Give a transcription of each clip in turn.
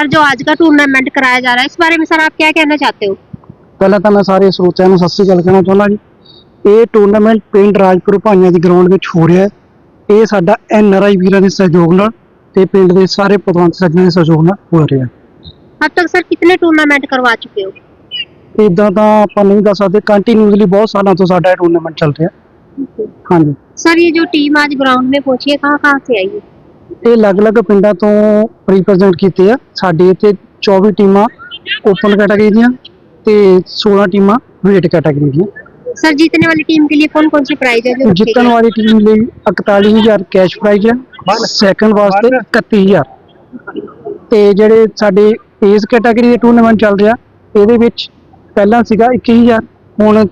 Sir जो आज का टूर्नामेंट कराया जा रहा है इस बारे में सर आप क्या कहना चाहते हो ਪਹਿਲਾਂ ਤਾਂ ਮੈਂ ਸਾਰੇ ਸਰੋਤਿਆਂ ਨੂੰ ਸਤਿ ਸ੍ਰੀ ਅਕਾਲ ਕਹਿਣਾ ਚਾਹੁੰਦਾ ਜੀ ਇਹ ਟੂਰਨਾਮੈਂਟ ਪਿੰਡ ਰਾਜਪੁਰ ਭਾਈਆਂ ਦੀ ਗਰਾਊਂਡ ਵਿੱਚ ਹੋ ਰਿਹਾ ਹੈ ਇਹ ਸਾਡਾ ਐਨ ਆਰ ਆਈ ਵੀਰਾਂ ਦੇ ਸਹਿਯੋਗ ਨਾਲ ਤੇ ਪਿੰਡ ਦੇ ਸਾਰੇ ਪਤਵੰਤ ਸੱਜਣਾਂ ਦੇ ਸਹਿਯੋਗ ਨਾਲ ਹੋ ਰਿਹਾ अब तक सर कितने टूर्नामेंट करवा चुके हो ਇਦਾਂ ਤਾਂ ਆਪਾਂ ਨਹੀਂ ਦੱਸ ਸਕਦੇ ਕੰਟੀਨਿਊਸਲੀ ਬਹੁਤ ਸਾਲਾਂ ਤੋਂ ਸਾਡਾ ਇਹ ਟੂਰਨਾਮੈਂਟ ਚੱਲ ਰਿਹਾ ਹਾਂਜੀ सर ये जो टीम आज ग्राउंड में पहुंची है कहाँ कहाँ से आई है ਇਹ ਅਲੱਗ-ਅਲੱਗ ਪਿੰਡਾਂ ਤੋਂ ਰਿਪਰੈਜ਼ੈਂਟ ਕੀਤੇ ਆ ਸਾਡੇ ਇੱਥੇ 24 ਟੀਮਾਂ ਓਪਨ ਕੈਟਾਗਰੀ ਦੀਆਂ ਤੇ 16 ਟੀਮਾਂ ਵੇਟ ਕੈਟਾਗਰੀ ਦੀਆਂ सर जीतने वाली टीम के लिए कौन कौन सी प्राइज है जो रखे ਜਿੱਤਣ गए? ਵਾਲੀ ਟੀਮ ਲਈ 41000 ਕੈਸ਼ ਪ੍ਰਾਈਜ਼ ਹੈ ਸੈਕੰਡ ਵਾਸਤੇ 31000 ਤੇ ਜਿਹੜੇ ਸਾਡੇ ਏਜ ਕੈਟਾਗਰੀ ਦੇ ਟੂਰਨਾਮੈਂਟ ਚੱਲ ਰਿਹਾ ਇਹਦੇ ਵਿੱਚ ਪਹਿਲਾਂ ਸੀਗਾ 21000 ਹੁਣ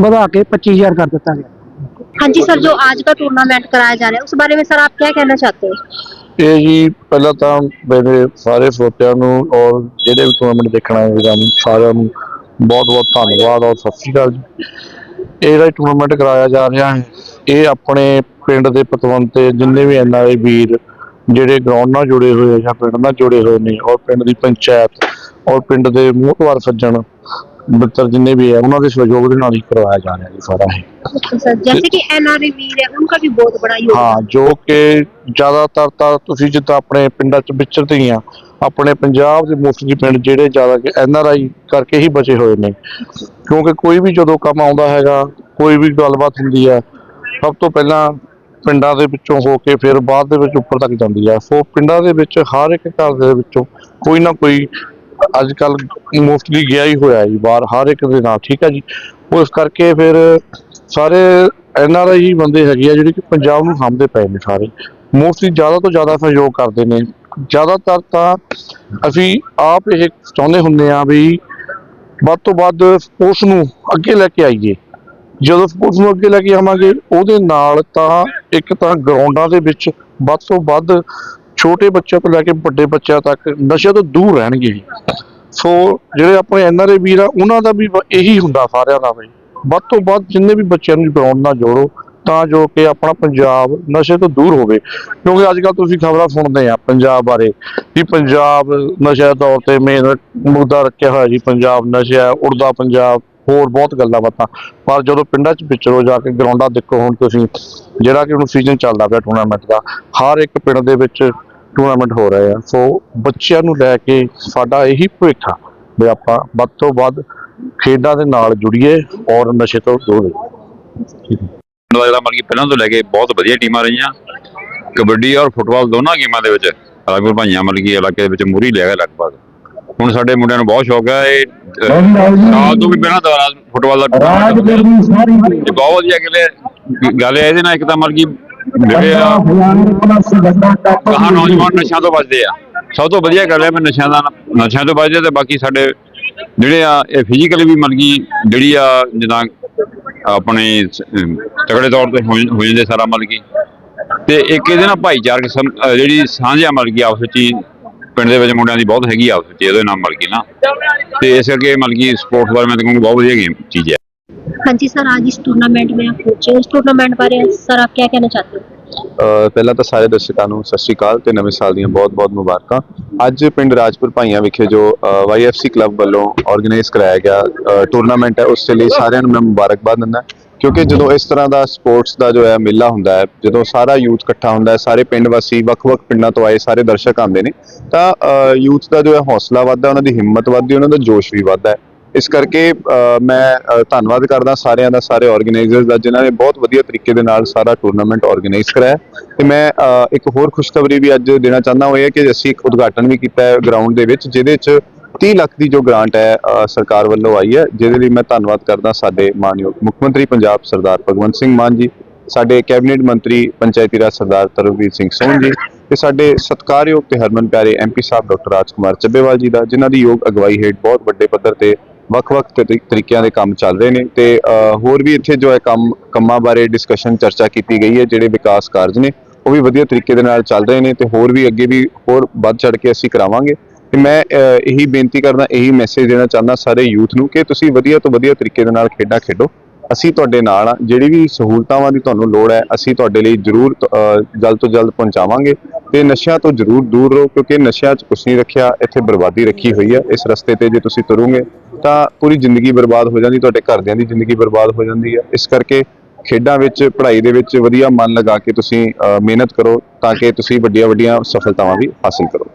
ਵਧਾ ਕੇ 25000 ਕਰ ਦਿੱਤਾ ਗਿਆ हाँ जी सर जो आज का टूर्नामेंट कराया जा रहा है उस बारे में सर आप क्या कहना चाहते हो ਇਹ ਜੀ ਪਹਿਲਾਂ ਤਾਂ ਮੇਰੇ ਸਾਰੇ ਸਰੋਤਿਆਂ ਨੂੰ ਔਰ ਜਿਹੜੇ ਵੀ ਟੂਰਨਾਮੈਂਟ ਦੇਖਣ ਆਏ ਵੀਰਾਂ ਨੂੰ ਸਾਰਿਆਂ ਨੂੰ ਬਹੁਤ ਬਹੁਤ ਧੰਨਵਾਦ ਔਰ ਸਤਿ ਸ਼੍ਰੀ ਅਕਾਲ ਜੀ ਇਹ ਜਿਹੜਾ ਟੂਰਨਾਮੈਂਟ ਕਰਾਇਆ ਜਾ ਰਿਹਾ ਹੈ ਇਹ ਆਪਣੇ ਪਿੰਡ ਦੇ ਪਤਵੰਤ ਤੇ ਜਿੰਨੇ ਵੀ ਐਨਆਰਆਈ ਵੀਰ ਜਿਹੜੇ ਗਰਾਊਂਡ ਨਾਲ ਜੁੜੇ ਹੋਏ ਆ ਜਾਂ ਪਿੰਡ ਨਾਲ ਜੁੜੇ ਹੋਏ ਨੇ ਔਰ ਪਿੰਡ ਦੀ ਪੰਚਾਇਤ ਔਰ ਪਿੰਡ ਦੇ ਮੋਹਤਵਾਰ ਸੱਜਣ ਮਿੱਤਰ ਜਿੰਨੇ ਵੀ ਹੈ ਉਹਨਾਂ ਦੇ ਸਹਿਯੋਗ ਦੇ ਨਾਲ ਹੀ ਕਰਵਾਇਆ ਜਾ ਰਿਹਾ ਜੀ ਸਾਰਾ ਇਹ तो सर जैसे कि एनआरए वीर है उनका भी बहुत बड़ा योगदान ਹਾਂ ਜੋ ਕਿ ਜ਼ਿਆਦਾਤਰ ਤਾਂ ਤੁਸੀਂ ਜਿੱਦਾਂ ਆਪਣੇ ਪਿੰਡਾਂ 'ਚ ਵਿਚਰਦੇ ਹੀ ਆ ਆਪਣੇ ਪੰਜਾਬ ਦੇ ਮੋਸਟਲੀ ਪਿੰਡ ਜਿਹੜੇ ਜ਼ਿਆਦਾ ਕਿ ਐਨ ਆਰ ਆਈ ਕਰਕੇ ਹੀ ਬਚੇ ਹੋਏ ਨੇ ਕਿਉਂਕਿ ਕੋਈ ਵੀ ਜਦੋਂ ਕੰਮ ਆਉਂਦਾ ਹੈਗਾ ਕੋਈ ਵੀ ਗੱਲਬਾਤ ਹੁੰਦੀ ਹੈ ਸਭ ਤੋਂ ਪਹਿਲਾਂ ਪਿੰਡਾਂ ਦੇ ਵਿੱਚੋਂ ਹੋ ਕੇ ਫਿਰ ਬਾਅਦ ਦੇ ਵਿੱਚ ਉੱਪਰ ਤੱਕ ਜਾਂਦੀ ਹੈ ਸੋ ਪਿੰਡਾਂ ਦੇ ਵਿੱਚ ਹਰ ਇੱਕ ਘਰ ਦੇ ਵਿੱਚੋਂ ਕੋਈ ਨਾ ਕੋਈ ਅੱਜ ਕੱਲ ਮੋਸਟਲੀ ਗਿਆ ਹੀ ਹੋਇਆ ਜੀ, ਬਾਹਰ ਹਰ ਇੱਕ ਦੇ ਨਾਲ, ਠੀਕ ਹੈ ਜੀ? ਉਸ ਕਰਕੇ ਫਿਰ ਸਾਰੇ ਐਨ ਆਰ ਆਈ ਬੰਦੇ ਹੈਗੇ ਆ, ਜਿਹੜੇ ਕਿ ਪੰਜਾਬ ਨੂੰ ਸਾਂਭਦੇ ਪਏ ਨੇ ਸਾਰੇ। ਮੋਸਟਲੀ ਜ਼ਿਆਦਾ ਤੋਂ ਜ਼ਿਆਦਾ ਸਹਿਯੋਗ ਕਰਦੇ ਨੇ। ਜ਼ਿਆਦਾਤਰ ਤਾਂ ਅਸੀਂ ਆਪ ਇਹ ਚਾਹੁੰਦੇ ਹੁੰਦੇ ਆ ਵੀ ਵੱਧ ਤੋਂ ਵੱਧ ਸਪੋਰਟਸ ਨੂੰ ਅੱਗੇ ਲੈ ਕੇ ਆਈਏ। ਜਦੋਂ ਸਪੋਰਟਸ ਨੂੰ ਅੱਗੇ ਲੈ ਕੇ ਆਵਾਂਗੇ, ਉਹਦੇ ਨਾਲ ਤਾਂ ਇੱਕ ਤਾਂ ਗਰਾਊਂਡਾਂ ਦੇ ਵਿੱਚ ਵੱਧ ਤੋਂ ਵੱਧ ਛੋਟੇ ਬੱਚਿਆਂ ਤੋਂ ਲੈ ਕੇ ਵੱਡੇ ਬੱਚਿਆਂ ਤੱਕ ਨਸ਼ੇ ਤੋਂ ਦੂਰ ਰਹਿਣਗੇ ਜੀ ਸੋ ਜਿਹੜੇ ਆਪਣੇ ਐਨਆਰਏ ਵੀਰ ਆ, ਉਹਨਾਂ ਦਾ ਵੀ ਇਹੀ ਹੁੰਦਾ ਸਾਰਿਆਂ ਦਾ ਵੀ ਵੱਧ ਤੋਂ ਵੱਧ ਜਿੰਨੇ ਵੀ ਬੱਚਿਆਂ ਨੂੰ ਗਰਾਊਂਡ ਨਾਲ ਜੋੜੋ, ਤਾਂ ਜੋ ਕਿ ਆਪਣਾ ਪੰਜਾਬ ਨਸ਼ੇ ਤੋਂ ਦੂਰ ਹੋਵੇ। ਕਿਉਂਕਿ ਅੱਜ ਕੱਲ ਤੁਸੀਂ ਖਬਰਾਂ ਸੁਣਦੇ ਆ ਪੰਜਾਬ ਬਾਰੇ, ਵੀ ਪੰਜਾਬ ਨਸ਼ੇ ਦੇ ਤੌਰ ਤੇ ਮੇਨ ਮੁੱਦਾ ਰੱਖਿਆ ਹੋਇਆ ਜੀ, ਪੰਜਾਬ ਨਸ਼ਾ, ਉੜਦਾ ਪੰਜਾਬ, ਹੋਰ ਬਹੁਤ ਗੱਲਾਂ ਬਾਤਾਂ। ਪਰ ਜਦੋਂ ਪਿੰਡਾਂ 'ਚ ਵਿਚਰੋ, ਜਾ ਕੇ ਗਰਾਊਂਡਾਂ ਦੇਖੋ ਹੁਣ ਤੁਸੀਂ, ਜਿਹੜਾ ਕਿ ਹੁਣ ਸੀਜ਼ਨ ਚੱਲਦਾ ਪਿਆ ਟੂਰਨਾਮੈਂਟ ਦਾ, ਹਰ ਇੱਕ ਪਿੰਡ ਦੇ ਵਿੱਚ ਟੂਰਨਾਮੈਂਟ ਹੋ ਰਹੇ ਆ ਸੋ ਬੱਚਿਆਂ ਨੂੰ ਲੈ ਕੇ ਸਾਡਾ ਇਹੀ ਭਵਿੱਖ ਆ ਵੀ ਆਪਾਂ ਵੱਧ ਤੋਂ ਵੱਧ ਖੇਡਾਂ ਦੇ ਨਾਲ ਜੁੜੀਏ ਔਰ ਨਸ਼ੇ ਤੋਂ ਦੂਰ ਰਹੀਏ। ਜਿਹੜਾ ਮਤਲਬ ਕਿ ਪਹਿਲਾਂ ਤੋਂ ਲੈ ਕੇ ਬਹੁਤ ਵਧੀਆ ਟੀਮਾਂ ਰਹੀਆਂ। ਕਬੱਡੀ ਔਰ ਫੁੱਟਬਾਲ ਦੋਨਾਂ ਗੇਮਾਂ ਦੇ ਵਿੱਚ ਰਾਜਪੁਰ ਭਾਈਆਂ ਮਤਲਬ ਕਿ ਇਲਾਕੇ ਦੇ ਵਿੱਚ ਮੂਰੀ ਲਿਆ ਗਿਆ ਲਗਭਗ। ਹੁਣ ਸਾਡੇ ਮੁੰਡਿਆਂ ਨੂੰ ਬਹੁਤ ਸ਼ੌਕ ਹੈ ਇਹ ਸਾਲ ਤੋਂ ਵੀ ਪਹਿਲਾਂ ਦਾ ਰਾਜ- ਫੁੱਟਬਾਲ ਦਾ ਇਹ ਬਹੁਤ ਵਧੀਆ ਗੱਲ ਹੈ। ਗੱਲ ਹੈ ਇਹਦੇ ਨਾਲ ਇੱਕ ਤਾਂ ਮਤਲਬ ਕਿ ਜਿਹੜੇ ਆ। ਕਹਾਂ ਨੌਜਵਾਨ ਨਸ਼ਿਆਂ ਤੋਂ ਬਚਦੇ ਆ। ਸਭ ਤੋਂ ਵਧੀਆ ਗੱਲ ਹੈ ਵੀ ਨਸ਼ਿਆਂ ਦਾ ਨਸ਼ਿਆਂ ਤੋਂ ਬਚਦੇ ਤੇ ਬਾਕੀ ਸਾਡੇ ਜਿਹੜੇ ਆ ਇਹ ਫਿਜ਼ੀਕਲੀ ਵੀ ਮਤਲਬ ਕਿ ਜਿਹੜੀ ਆ ਜਿੱਦਾਂ ਆਪਣੇ ਤਗੜੇ ਤੌਰ ਤੇ ਹੋ ਜਾਂਦੇ ਸਾਰਾ ਮਤਲਬ ਕਿ। ਤੇ ਇੱਕ ਇਹਦੇ ਨਾਲ ਭਾਈਚਾਰਕ ਜਿਹੜੀ ਸਾਂਝ ਆ ਮਤਲਬ ਕਿ ਆਪਸ ਵਿੱਚ ਪਿੰਡ ਦੇ ਵਿੱਚ ਮੁੰਡਿਆਂ ਦੀ ਬਹੁਤ ਹੈਗੀ ਆ ਆਪਸ ਵਿੱਚ ਇਹਦੇ ਨਾਲ ਮਤਲਬ ਕਿ ਨਾ। ਤੇ ਇਸ ਕਰਕੇ ਮਤਲਬ ਕਿ ਸਪੋਰਟਸ ਬਾਰੇ ਮੈਂ ਤਾਂ ਕਹੂੰਗਾ ਬਹੁਤ ਵਧੀਆ ਗੇਮ ਚੀਜ਼ ਹੈ। हाँ जी सर आज इस टूर्नामेंट में आप पहुंचे उस टूर्नामेंट बारे सर आप क्या कहना चाहते हो ਅ, ਪਹਿਲਾਂ ਤਾਂ ਸਾਰੇ ਦਰਸ਼ਕਾਂ ਨੂੰ ਸਤਿ ਸ਼੍ਰੀ ਅਕਾਲ ਤੇ ਨਵੇਂ ਸਾਲ ਦੀਆਂ ਬਹੁਤ-ਬਹੁਤ ਮੁਬਾਰਕਾਂ ਅੱਜ ਪਿੰਡ ਰਾਜਪੁਰ ਭਾਈਆਂ ਵਿਖੇ ਜੋ ਵਾਈਐਫਸੀ ਕਲੱਬ ਵੱਲੋਂ ਆਰਗੇਨਾਈਜ਼ ਕਰਾਇਆ ਗਿਆ ਟੂਰਨਾਮੈਂਟ ਹੈ ਉਸ ਦੇ ਲਈ ਸਾਰਿਆਂ ਨੂੰ ਮੈਂ ਮੁਬਾਰਕਬਾਦ ਦਿੰਦਾ ਕਿਉਂਕਿ ਜਦੋਂ ਇਸ ਤਰ੍ਹਾਂ ਦਾ ਸਪੋਰਟਸ ਦਾ ਜੋ ਹੈ ਮੇਲਾ ਹੁੰਦਾ ਹੈ ਜਦੋਂ ਸਾਰਾ ਯੂਥ ਇਕੱਠਾ ਹੁੰਦਾ ਹੈ ਸਾਰੇ ਪਿੰਡ ਵਾਸੀ ਵੱਖ-ਵੱਖ ਪਿੰਡਾਂ ਤੋਂ ਆਏ ਸਾਰੇ ਦਰਸ਼ਕ ਆਉਂਦੇ ਨੇ ਤਾਂ ਯੂਥ ਦਾ ਜੋ ਹੈ ਹੌਸਲਾ ਵੱਧਦਾ ਉਹਨਾਂ ਦੀ ਹਿੰਮਤ ਵੱਧਦੀ ਉਹਨਾਂ ਦਾ ਜੋਸ਼ ਵੀ ਵੱਧਦਾ ਹੈ ਇਸ ਕਰਕੇ ਮੈਂ ਧੰਨਵਾਦ ਕਰਦਾ ਸਾਰਿਆਂ ਦਾ, ਸਾਰੇ ਆਰਗੇਨਾਈਜ਼ਰਸ ਦਾ, ਜਿਨ੍ਹਾਂ ਨੇ ਬਹੁਤ ਵਧੀਆ ਤਰੀਕੇ ਦੇ ਨਾਲ ਸਾਰਾ ਟੂਰਨਾਮੈਂਟ ਆਰਗੇਨਾਈਜ਼ ਕਰਾਇਆ। ਤੇ ਮੈਂ ਇੱਕ ਹੋਰ ਖੁਸ਼ਖਬਰੀ ਵੀ ਅੱਜ ਦੇਣਾ ਚਾਹੁੰਦਾ ਹਾਂ ਉਹ ਇਹ ਹੈ ਕਿ ਅਸੀਂ ਇੱਕ ਉਦਘਾਟਨ ਵੀ ਕੀਤਾ ਹੈ ਗਰਾਊਂਡ ਦੇ ਵਿੱਚ, ਜਿਹਦੇ 'ਚ 30 ਲੱਖ ਦੀ ਜੋ ਗ੍ਰਾਂਟ ਹੈ ਸਰਕਾਰ ਵੱਲੋਂ ਆਈ ਹੈ, ਜਿਹਦੇ ਲਈ ਮੈਂ ਧੰਨਵਾਦ ਕਰਦਾ ਸਾਡੇ ਮਾਨਯੋਗ ਮੁੱਖ ਮੰਤਰੀ ਪੰਜਾਬ ਸਰਦਾਰ ਭਗਵੰਤ ਸਿੰਘ ਮਾਨ ਜੀ, ਸਾਡੇ ਕੈਬਨਿਟ ਮੰਤਰੀ ਪੰਚਾਇਤੀ ਰਾਜ ਸਰਦਾਰ ਤਰਨਵੀਰ ਸਿੰਘ ਸੋਹਣ ਜੀ, ਤੇ ਸਾਡੇ ਸਤਿਕਾਰਯੋਗ ਤੇ ਹਰਮਨ ਪਿਆਰੇ ਐਮਪੀ ਸਾਹਿਬ, ਡਾਕਟਰ ਰਾਜ ਕੁਮਾਰ ਚੱਬੇਵਾਲ ਜੀ ਦਾ, ਜਿਨ੍ਹਾਂ ਦੀ ਯੋਗ ਅਗਵਾਈ ਹੇਠ ਬਹੁਤ ਵੱਡੇ ਪੱਧਰ ਤੇ ਵੱਖ-ਵੱਖ ਤਰੀ- ਤਰੀਕਿਆਂ ਦੇ ਕੰਮ ਚੱਲ ਰਹੇ ਨੇ ਤੇ ਹੋਰ ਵੀ ਇੱਥੇ ਜੋ ਹੈ ਕੰਮ, ਕੰਮਾਂ ਬਾਰੇ ਡਿਸਕਸ਼ਨ ਚਰਚਾ ਕੀਤੀ ਗਈ ਹੈ, ਜਿਹੜੇ ਵਿਕਾਸ ਕਾਰਜ ਨੇ, ਉਹ ਵੀ ਵਧੀਆ ਤਰੀਕੇ ਦੇ ਨਾਲ ਚੱਲ ਰਹੇ ਨੇ ਤੇ ਹੋਰ ਵੀ ਅੱਗੇ ਵੀ ਹੋਰ ਵੱਧ ਚੜ ਕੇ ਅਸੀਂ ਕਰਾਵਾਂਗੇ। ਤੇ ਮੈਂ ਇਹੀ ਬੇਨਤੀ ਕਰਦਾ, ਇਹੀ ਮੈਸੇਜ ਦੇਣਾ ਚਾਹੁੰਦਾ ਸਾਰੇ ਯੂਥ ਨੂੰ ਕਿ ਤੁਸੀਂ ਵਧੀਆ ਤੋਂ ਵਧੀਆ ਤਰੀਕੇ ਦੇ ਨਾਲ ਖੇਡਾਂ ਖੇਡੋ। ਅਸੀਂ ਤੁਹਾਡੇ ਨਾਲ ਆ ਜਿਹੜੀ ਵੀ ਸਹੂਲਤਾਵਾਂ ਦੀ ਤੁਹਾਨੂੰ ਲੋੜ ਹੈ, ਅਸੀਂ ਤੁਹਾਡੇ ਲਈ ਜ਼ਰੂਰ ਜਲਦ ਤੋਂ ਜਲਦ ਪਹੁੰਚਾਵਾਂਗੇ। ਤੇ ਨਸ਼ਿਆਂ ਤੋਂ ਜ਼ਰੂਰ ਦੂਰ ਰਹੋ, ਕਿਉਂਕਿ ਨਸ਼ਿਆਂ 'ਚ ਕੁਛ ਨਹੀਂ ਰੱਖਿਆ, ਇੱਥੇ ਬਰਬਾਦੀ ਰੱਖੀ ਹੋਈ ਹੈ। ਇਸ ਰਸਤੇ ਤੇ ਜੇ ਤੁਸੀਂ ਤੁਰੋਗੇ ਤਾਂ ਪੂਰੀ ਜ਼ਿੰਦਗੀ ਬਰਬਾਦ ਹੋ ਜਾਂਦੀ, ਤੁਹਾਡੇ ਘਰਦਿਆਂ ਦੀ ਜ਼ਿੰਦਗੀ ਬਰਬਾਦ ਹੋ ਜਾਂਦੀ ਹੈ। ਇਸ ਕਰਕੇ ਖੇਡਾਂ ਵਿੱਚ, ਪੜ੍ਹਾਈ ਦੇ ਵਿੱਚ ਵਧੀਆ ਮਨ ਲਗਾ ਕੇ ਤੁਸੀਂ ਮਿਹਨਤ ਕਰੋ ਤਾਂ ਕਿ ਤੁਸੀਂ ਵੱਡੀਆਂ ਵੱਡੀਆਂ ਸਫਲਤਾਵਾਂ ਵੀ ਹਾਸਲ ਕਰੋ।